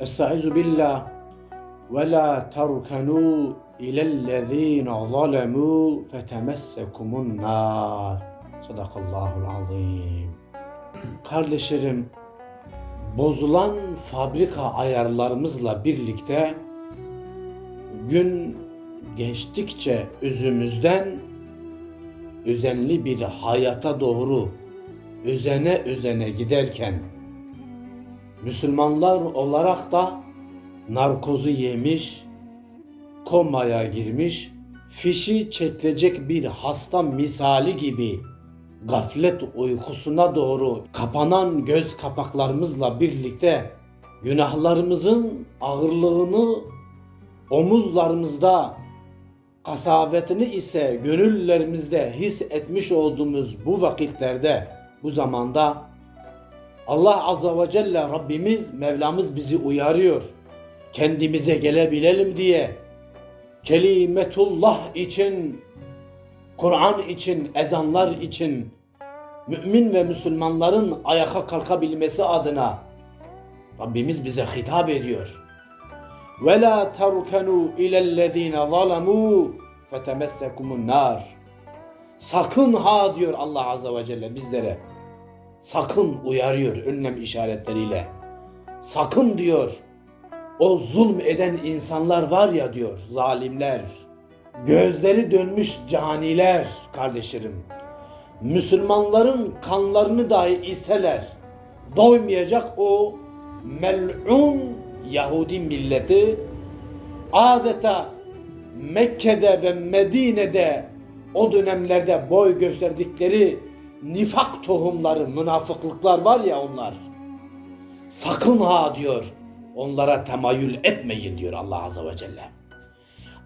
Estaizu billah ve la terkenu ilellezine zalemu fetemessekumun nar. Sadakallahul azim. Kardeşlerim, bozulan fabrika ayarlarımızla birlikte gün geçtikçe özümüzden özenli bir hayata doğru özene özene giderken Müslümanlar olarak da narkozu yemiş, komaya girmiş, fişi çekilecek bir hasta misali gibi gaflet uykusuna doğru kapanan göz kapaklarımızla birlikte günahlarımızın ağırlığını omuzlarımızda kasavetini ise gönüllerimizde his etmiş olduğumuz bu vakitlerde, bu zamanda Allah Azza ve Celle Rabbimiz, Mevlamız bizi uyarıyor. Kendimize gelebilelim diye. Kelimetullah için, Kur'an için, ezanlar için, mümin ve Müslümanların ayağa kalkabilmesi adına Rabbimiz bize hitap ediyor. Ve la terkenu ilellezine zalemu fetemessekumun nar. Sakın ha diyor Allah Azze ve Celle bizlere. Sakın uyarıyor önlem işaretleriyle. Sakın diyor o zulm eden insanlar var ya diyor zalimler. Gözleri dönmüş caniler kardeşlerim. Müslümanların kanlarını dahi iseler doymayacak o mel'un Yahudi milleti adeta Mekke'de ve Medine'de o dönemlerde boy gösterdikleri nifak tohumları, münafıklıklar var ya onlar. Sakın ha diyor. Onlara temayül etmeyin diyor Allah Azze ve Celle.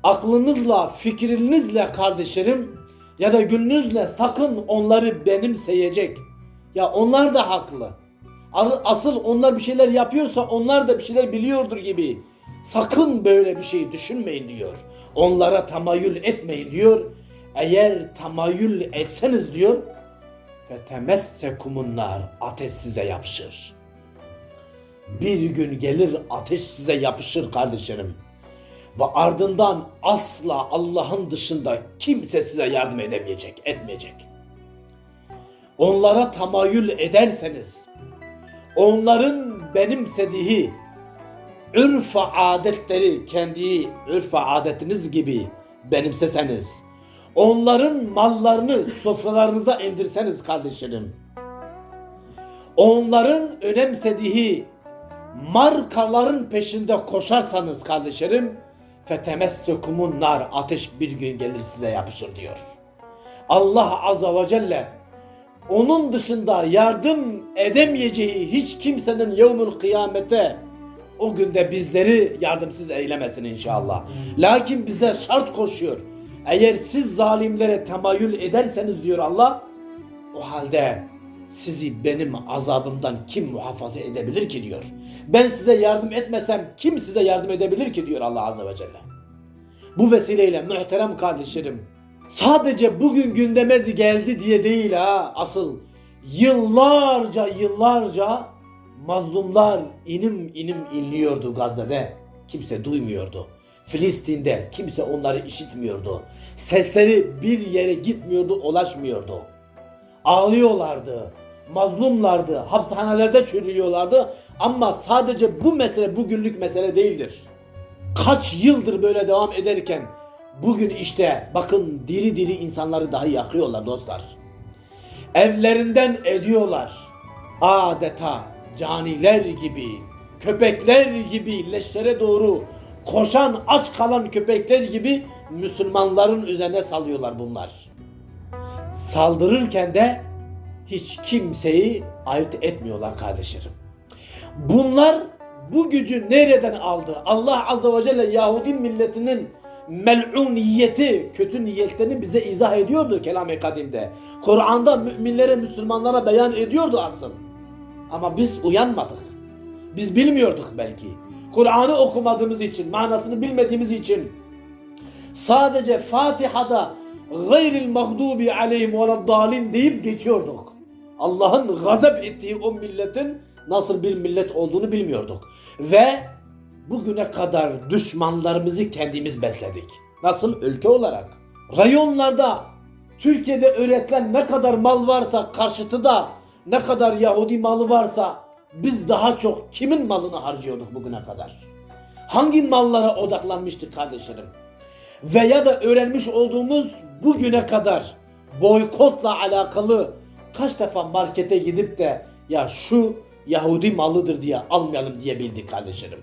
Aklınızla, fikrinizle kardeşlerim ya da gönlünüzle sakın onları benimseyecek. Ya onlar da haklı. Asıl onlar bir şeyler yapıyorsa onlar da bir şeyler biliyordur gibi. Sakın böyle bir şey düşünmeyin diyor. Onlara tamayül etmeyin diyor. Eğer tamayül etseniz diyor fetemessekumun nar ateş size yapışır. Bir gün gelir ateş size yapışır kardeşlerim. Ve ardından asla Allah'ın dışında kimse size yardım edemeyecek, etmeyecek. Onlara tamayül ederseniz, onların benimsediği ürf adetleri kendi ürf adetiniz gibi benimseseniz, onların mallarını sofralarınıza indirseniz kardeşlerim, onların önemsediği markaların peşinde koşarsanız kardeşlerim, fetemessekumun nar ateş bir gün gelir size yapışır diyor. Allah azze ve celle onun dışında yardım edemeyeceği hiç kimsenin yevmül kıyamete o günde bizleri yardımsız eylemesin inşallah. Lakin bize şart koşuyor. Eğer siz zalimlere temayül ederseniz diyor Allah, o halde sizi benim azabımdan kim muhafaza edebilir ki diyor. Ben size yardım etmesem kim size yardım edebilir ki diyor Allah Azze ve Celle. Bu vesileyle muhterem kardeşlerim, sadece bugün gündeme geldi diye değil ha asıl yıllarca yıllarca mazlumlar inim inim inliyordu Gazze'de. Kimse duymuyordu. Filistin'de kimse onları işitmiyordu. Sesleri bir yere gitmiyordu, ulaşmıyordu. Ağlıyorlardı, mazlumlardı, hapishanelerde çürüyorlardı. Ama sadece bu mesele bugünlük mesele değildir. Kaç yıldır böyle devam ederken bugün işte bakın diri diri insanları dahi yakıyorlar dostlar. Evlerinden ediyorlar. Adeta caniler gibi, köpekler gibi leşlere doğru koşan aç kalan köpekler gibi Müslümanların üzerine salıyorlar bunlar. Saldırırken de hiç kimseyi ayırt etmiyorlar kardeşlerim. Bunlar bu gücü nereden aldı? Allah Azze ve Celle Yahudi milletinin mel'uniyeti, kötü niyetlerini bize izah ediyordu kelam-ı kadimde. Kur'an'da müminlere, Müslümanlara beyan ediyordu asıl. Ama biz uyanmadık. Biz bilmiyorduk belki. Kur'an'ı okumadığımız için, manasını bilmediğimiz için sadece Fatiha'da gayril mağdubi aleyhim ve dalin deyip geçiyorduk. Allah'ın gazap ettiği o milletin nasıl bir millet olduğunu bilmiyorduk. Ve bugüne kadar düşmanlarımızı kendimiz besledik. Nasıl? Ülke olarak. Rayonlarda Türkiye'de üretilen ne kadar mal varsa karşıtı da ne kadar Yahudi malı varsa biz daha çok kimin malını harcıyorduk bugüne kadar? Hangi mallara odaklanmıştık kardeşlerim? Veya da öğrenmiş olduğumuz bugüne kadar boykotla alakalı kaç defa markete gidip de ya şu Yahudi malıdır diye almayalım diyebildik kardeşlerim.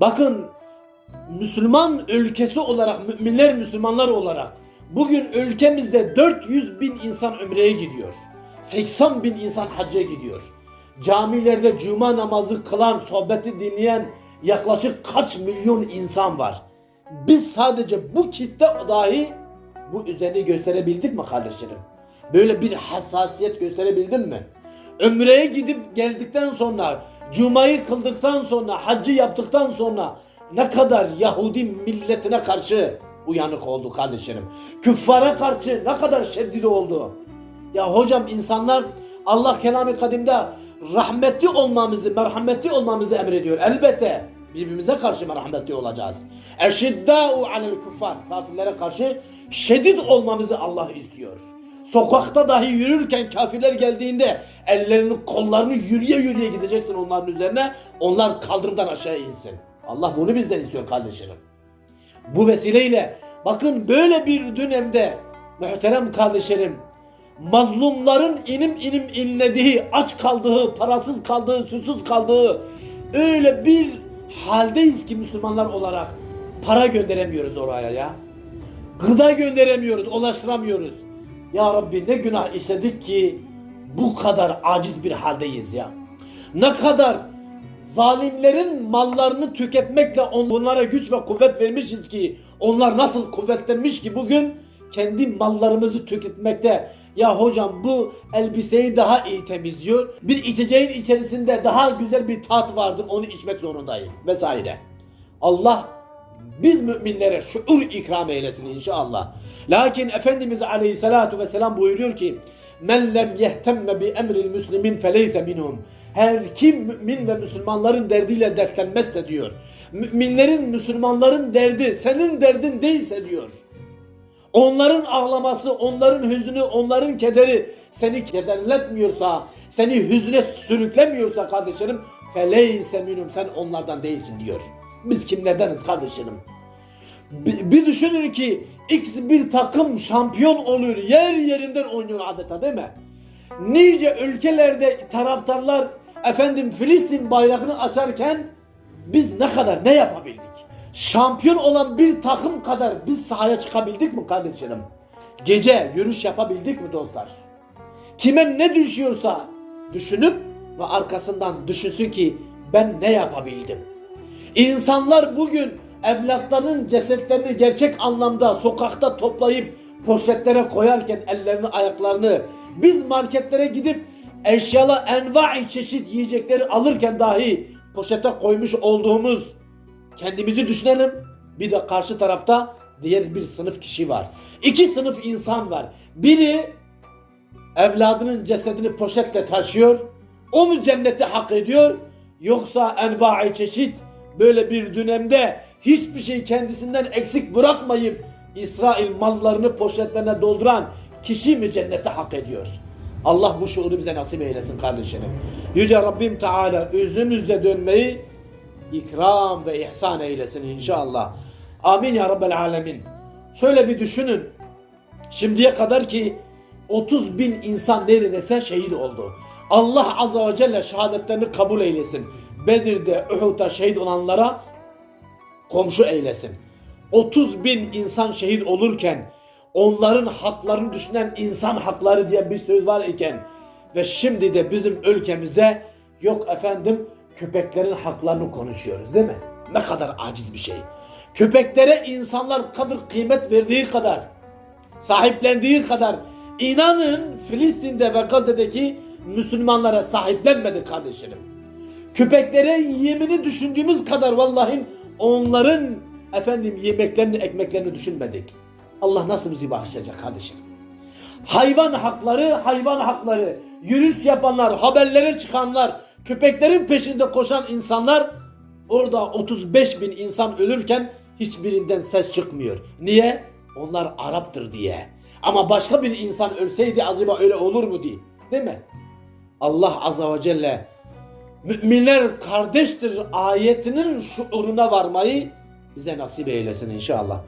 Bakın Müslüman ülkesi olarak, müminler Müslümanlar olarak bugün ülkemizde 400 bin insan ömreye gidiyor. 80 bin insan hacca gidiyor. Camilerde cuma namazı kılan, sohbeti dinleyen yaklaşık kaç milyon insan var. Biz sadece bu kitle dahi bu üzerine gösterebildik mi kardeşlerim? Böyle bir hassasiyet gösterebildin mi? Ömreye gidip geldikten sonra, Cuma'yı kıldıktan sonra, haccı yaptıktan sonra ne kadar Yahudi milletine karşı uyanık oldu kardeşlerim. Küffara karşı ne kadar şiddetli oldu. Ya hocam insanlar Allah kelamı kadimde rahmetli olmamızı, merhametli olmamızı emrediyor. Elbette birbirimize karşı merhametli olacağız. Eşiddâ'u alel kuffar. Kafirlere karşı şiddet olmamızı Allah istiyor. Sokakta dahi yürürken kafirler geldiğinde ellerini kollarını yürüye yürüye gideceksin onların üzerine. Onlar kaldırımdan aşağı insin. Allah bunu bizden istiyor kardeşlerim. Bu vesileyle bakın böyle bir dönemde muhterem kardeşlerim mazlumların inim inim inlediği, aç kaldığı, parasız kaldığı, susuz kaldığı öyle bir haldeyiz ki Müslümanlar olarak para gönderemiyoruz oraya ya. Gıda gönderemiyoruz, ulaştıramıyoruz. Ya Rabbi ne günah işledik ki bu kadar aciz bir haldeyiz ya. Ne kadar zalimlerin mallarını tüketmekle onlara güç ve kuvvet vermişiz ki onlar nasıl kuvvetlenmiş ki bugün kendi mallarımızı tüketmekte ya hocam bu elbiseyi daha iyi temizliyor. Bir içeceğin içerisinde daha güzel bir tat vardır onu içmek zorundayım vesaire. Allah biz müminlere şuur ikram eylesin inşallah. Lakin Efendimiz Aleyhisselatu Vesselam buyuruyor ki Men lem yehtemme bi emril müslimin feleyse minhum. Her kim mümin ve Müslümanların derdiyle dertlenmezse diyor. Müminlerin, Müslümanların derdi senin derdin değilse diyor. Onların ağlaması, onların hüznü, onların kederi seni kederletmiyorsa, seni hüzne sürüklemiyorsa kardeşlerim feleyse minhum sen onlardan değilsin diyor. Biz kimlerdeniz kardeşlerim? Bir, bir düşünün ki X bir takım şampiyon oluyor. Yer yerinden oynuyor adeta değil mi? Nice ülkelerde taraftarlar efendim Filistin bayrağını açarken biz ne kadar ne yapabildik? Şampiyon olan bir takım kadar biz sahaya çıkabildik mi kardeşlerim? Gece yürüyüş yapabildik mi dostlar? Kime ne düşüyorsa düşünüp ve arkasından düşünsün ki ben ne yapabildim? İnsanlar bugün evlatlarının cesetlerini gerçek anlamda sokakta toplayıp poşetlere koyarken ellerini ayaklarını biz marketlere gidip eşyalı envai çeşit yiyecekleri alırken dahi poşete koymuş olduğumuz kendimizi düşünelim. Bir de karşı tarafta diğer bir sınıf kişi var. İki sınıf insan var. Biri evladının cesedini poşetle taşıyor. O mu cenneti hak ediyor? Yoksa envai çeşit böyle bir dönemde hiçbir şey kendisinden eksik bırakmayıp İsrail mallarını poşetlerine dolduran kişi mi cennete hak ediyor? Allah bu şuuru bize nasip eylesin kardeşlerim. Yüce Rabbim Teala özümüze dönmeyi ikram ve ihsan eylesin inşallah. Amin ya Rabbel Alemin. Şöyle bir düşünün. Şimdiye kadar ki 30 bin insan neredeyse şehit oldu. Allah Azze ve Celle şehadetlerini kabul eylesin. Bedir'de, Uhud'da şehit olanlara komşu eylesin. 30 bin insan şehit olurken onların haklarını düşünen insan hakları diye bir söz var iken ve şimdi de bizim ülkemize yok efendim köpeklerin haklarını konuşuyoruz değil mi? Ne kadar aciz bir şey. Köpeklere insanlar kadar kıymet verdiği kadar sahiplendiği kadar inanın Filistin'de ve Gazze'deki Müslümanlara sahiplenmedi kardeşlerim. Köpeklere yemini düşündüğümüz kadar vallahi onların efendim yemeklerini ekmeklerini düşünmedik. Allah nasıl bizi bağışlayacak kardeşim? Hayvan hakları, hayvan hakları, yürüyüş yapanlar, haberlere çıkanlar, köpeklerin peşinde koşan insanlar Orada 35 bin insan ölürken hiçbirinden ses çıkmıyor. Niye? Onlar Araptır diye. Ama başka bir insan ölseydi acaba öyle olur mu diye. Değil mi? Allah Azze ve Celle müminler kardeştir ayetinin şuuruna varmayı bize nasip eylesin inşallah.